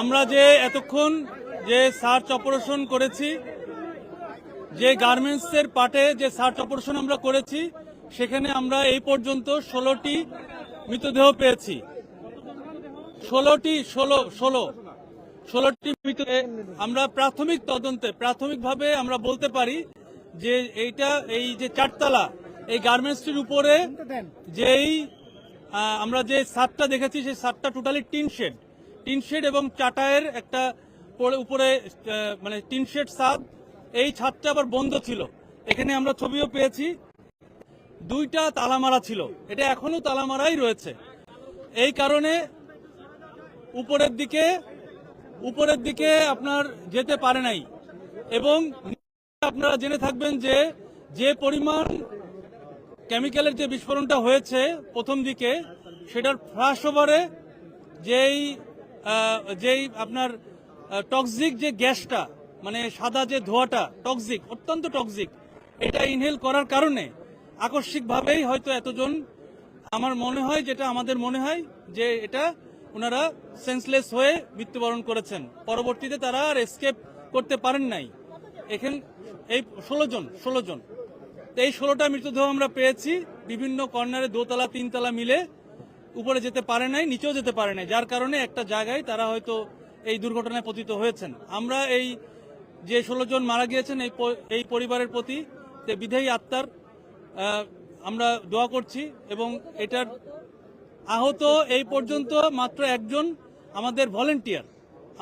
আমরা যে এতক্ষণ যে সার্চ অপারেশন করেছি যে গার্মেন্টসের পাটে যে সার্চ অপারেশন আমরা করেছি সেখানে আমরা এই পর্যন্ত ষোলোটি মৃতদেহ পেয়েছি। ষোলোটি ষোলো ষোলো ষোলোটি মৃতদেহ আমরা প্রাথমিক তদন্তে প্রাথমিকভাবে আমরা বলতে পারি যে এইটা এই যে চারতলা এই গার্মেন্টসটির উপরে যেই আমরা যে সাতটা দেখেছি সেই সাতটা totally tin shed. Tin shed এবং চাটায়ের একটা পরে- উপরে মানে টিনশেড ছাদ এই ছাদটা আবার বন্ধ ছিল। এখানে আমরা ছবিও পেয়েছি। দুইটা তালামারা ছিল। এটা এখনও তালামারাই রয়েছে। এই কারণে উপরের দিকে উপরের দিকে আপনার যেতে পারে নাই। এবং আপনারা জেনে থাকবেন যে যে পরিমাণ কেমিক্যালের যে বিস্ফোরণটা হয়েছে প্রথম দিকে, সেটার ফ্লাশ ওভারে যেই যেই আপনার টক্সিক যে গ্যাসটা মানে সাদা যে ধোঁয়াটা টক্সিক অত্যন্ত টক্সিক এটা ইনহেল করার কারণে আকস্মিকভাবেই হয়তো এতজন, আমার মনে হয় যেটা আমাদের মনে হয়, যে এটা ওনারা সেন্সলেস হয়ে মৃত্যুবরণ করেছেন। পরবর্তীতে তারা আর এসকেপ করতে পারেন নাই। এখানে, এই ষোলো জন ষোলো জন। এই ষোলোটা মৃতদেহ আমরা পেয়েছি। বিভিন্ন কর্নারে দোতলা, তিনতলা মিলে উপরে যেতে পারে নাই, নিচেও যেতে পারে নাই। যার কারণে একটা জায়গায় তারা হয়তো এই দুর্ঘটনায় পতিত হয়েছেন। আমরা এই যে ষোলো জন মারা গিয়েছেন, এই এই পরিবারের প্রতি বিধেয়ী আত্মার আমরা দোয়া করছি এবং এটার আহত এই পর্যন্ত মাত্র একজন আমাদের ভলেন্টিয়ার।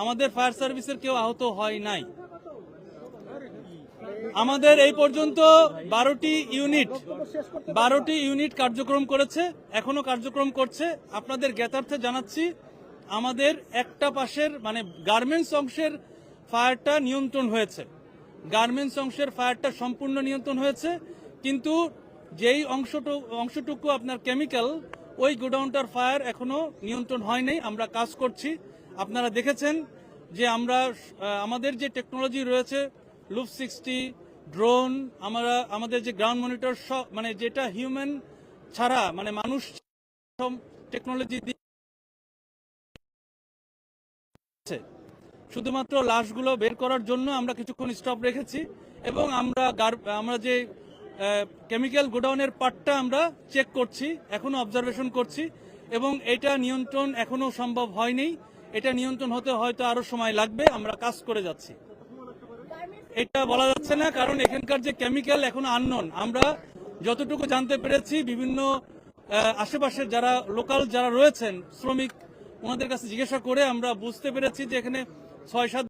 আমাদের ফায়ার সার্ভিসের কেউ আহত হয় নাই। আমাদের এই পর্যন্ত বারোটি ইউনিট বারোটি ইউনিট কার্যক্রম করেছে, এখনও কার্যক্রম করছে। আপনাদের জ্ঞাতার্থে জানাচ্ছি, আমাদের একটা পাশের মানে গার্মেন্টস অংশের ফায়ারটা নিয়ন্ত্রণ হয়েছে। গার্মেন্টস অংশের ফায়ারটা সম্পূর্ণ নিয়ন্ত্রণ হয়েছে, কিন্তু যেই অংশটুকু অংশটুকু আপনার কেমিক্যাল, ওই গোডাউনটার ফায়ার এখনও নিয়ন্ত্রণ হয় নাই আমরা কাজ করছি। আপনারা দেখেছেন যে আমরা আমাদের যে টেকনোলজি রয়েছে লুপ সিক্সটি, ড্রোন, আমরা, আমাদের যে গ্রাউন্ড মনিটর সব মানে যেটা হিউম্যান ছাড়া মানে মানুষ টেকনোলজি দিচ্ছে শুধুমাত্র লাশগুলো বের করার জন্য আমরা কিছুক্ষণ স্টপ রেখেছি এবং আমরা আমরা যে কেমিক্যাল গোডাউনের পার্টটা আমরা চেক করছি, এখনও অবজারভেশন করছি এবং এটা নিয়ন্ত্রণ এখনও সম্ভব হয়নি। এটা নিয়ন্ত্রণ হতে হয়তো আরও সময় লাগবে, আমরা কাজ করে যাচ্ছি। এটা বলা যাচ্ছে না, কারণ এখানকার যে কেমিক্যাল এখন আননন আমরা যতটুকু জানতে পেরেছি, বিভিন্ন আশেপাশের যারা লোকাল যারা রয়েছেন, শ্রমিক, ওনাদের কাছে জিজ্ঞাসা করে আমরা বুঝতে পেরেছি যে এখানে ছয় সাত